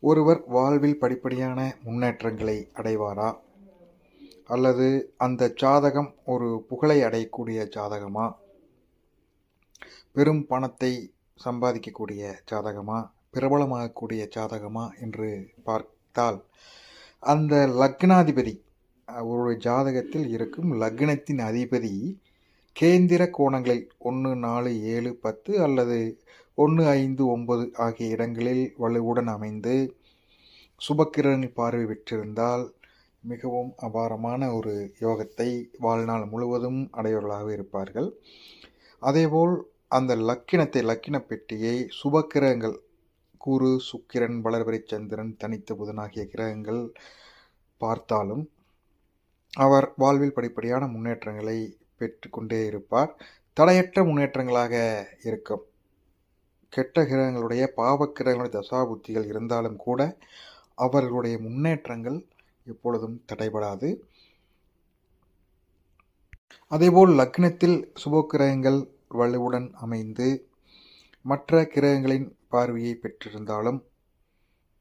ஒருவர் வாழ்வில் படிப்படியான முன்னேற்றங்களை அடைவாரா? அல்லது அந்த ஜாதகம் ஒரு புகழை அடையக்கூடிய ஜாதகமா? பெரும் பணத்தை சம்பாதிக்கக்கூடிய ஜாதகமா? பிரபலமாகக்கூடிய ஜாதகமா? என்று பார்த்தால் அந்த லக்னாதிபதி ஒரு ஜாதகத்தில் இருக்கும் லக்னத்தின் அதிபதி கேந்திர கோணங்களில் ஒன்று நாலு ஏழு பத்து அல்லது ஒன்று ஐந்து ஒன்பது ஆகிய இடங்களில் வலுவுடன் அமைந்து சுபக்கிரகங்கள் பார்வை பெற்றிருந்தால் மிகவும் அபாரமான ஒரு யோகத்தை வாழ்நாள் முழுவதும் அடையவர்களாக இருப்பார்கள். அதேபோல் அந்த லக்கினத்தை லக்கின பெட்டியை சுபக்கிரகங்கள் குரு சுக்கிரன் வளர்வரை சந்திரன் தனித்த புதன் ஆகிய கிரகங்கள் பார்த்தாலும் அவர் வாழ்வில் படிப்படியான முன்னேற்றங்களை பெற்றுக்கொண்டே இருப்பார். தடையற்ற முன்னேற்றங்களாக இருக்கும். கெட்ட கிரகங்களுடைய பாவக்கிரகங்களுடைய தசாபுத்திகள் இருந்தாலும் கூட அவர்களுடைய முன்னேற்றங்கள் எப்பொழுதும் தடைபடாது. அதேபோல் லக்னத்தில் சுபக்கிரகங்கள் வலுவுடன் அமைந்து மற்ற கிரகங்களின் பார்வையை பெற்றிருந்தாலும்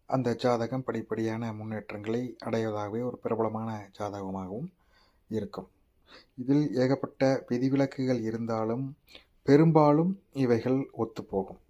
அந்த ஜாதகம் படிப்படியான முன்னேற்றங்களை அடைவதாகவே ஒரு பிரபலமான ஜாதகமாகவும் இருக்கும். இதில் ஏகப்பட்ட விதிவிலக்குகள் இருந்தாலும் பெரும்பாலும் இவைகள் ஒத்துப்போகும்.